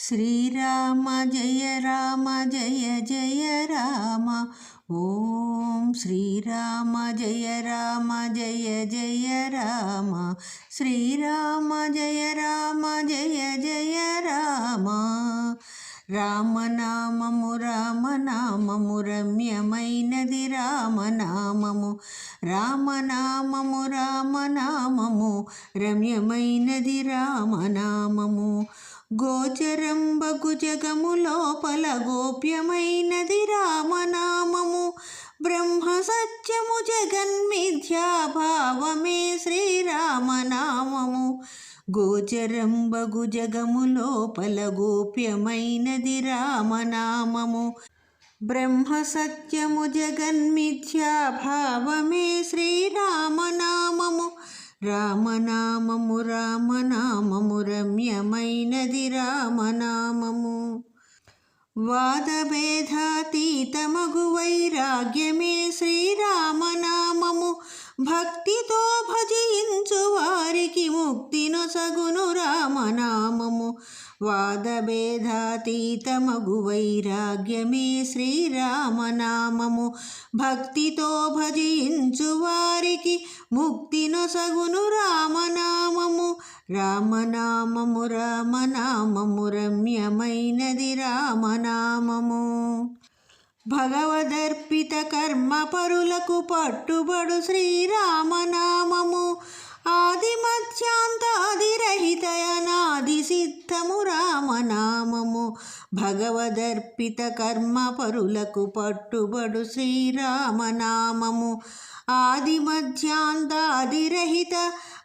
శ్రీరామ జయ రామ జయ జయ రామ. ఓం శ్రీరామ జయ రామ జయ జయ రామ. శ్రీరామ జయ రామ జయ జయ రామ. రామనామము రామనామము రమ్యమైనది రామనామము రామనామము రామనామము రమ్యమైనది రామనామము గోచరంబగు జగము లోపల గోప్యమైనది రామనామము. బ్రహ్మ సత్యము జగన్మిథ్యాభావమే శ్రీరామనామము. గోచరంబగు జగము లోపల గోప్యమైనది రామనామము. బ్రహ్మ సత్యము జగన్మిథ్యాభావమే శ్రీరామనామము. రామనామము రామనామము రమ్యమైనది రామనామము. వాదభేదాతీతమగు వైరాగ్యమే శ్రీరామనామము. భక్తితో భజించు వారికి ముక్తి నొసగును రామనామము. వాదభేదాతీతమగు వైరాగ్యమే శ్రీరామనామము. భక్తితో భజించు వారికి ముక్తి నొసగును రామనామము. రామనామము రామనామము రమ్యమైనది రామనామము. భగవదర్పిత కర్మ పరులకు పట్టుబడు శ్రీరామనామము. ఆది మధ్యాంతాది అనాది సిద్ధము రామనామము భగవదర్పిత కర్మ పరులకు పట్టుబడు శ్రీరామనామము. ఆది మధ్యాంతాది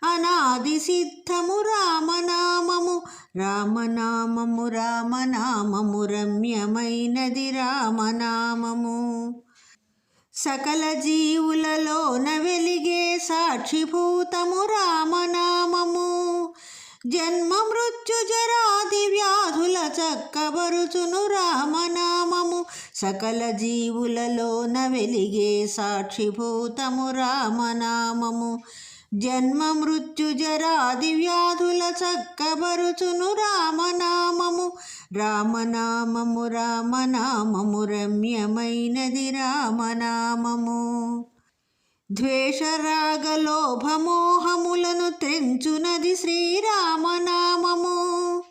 అనాది సిద్ధము రామనామము రామనామము రామనామము రమ్యమైనది రామనామము. సకల జీవులలోన వెలిగే సాక్షిభూతము రామనామము. జన్మ మృత్యు జరాది వ్యాధుల చక్కబరుచును రామనామము. సకల జీవులలోన వెలిగే సాక్షిభూతము రామనామము. జన్మ మృత్యు జరాది వ్యాధుల చక్కబరుచును రామనామము. రామనామము రామనామము రమ్యమైనది రామనామము. ద్వేషరాగలోభమోహములను త్రెంచునది శ్రీరామనామము.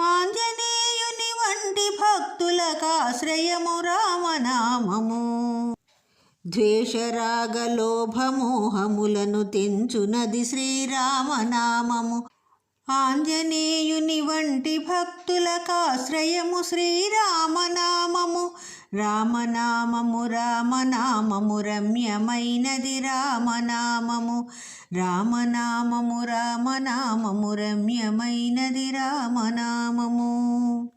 ఆంజనేయుని వంటి భక్తులకాశ్రయము రామనామము. ద్వేషరాగలోభమోహములను తెంచునది శ్రీరామనామము. ఆంజనేయుని వంటి భక్తులకాశ్రయము శ్రీరామనామము. రామనామము రామనామము రమ్యమైనది రామనామము. రామనామము రామనామము రమ్యమైనది రామనామము.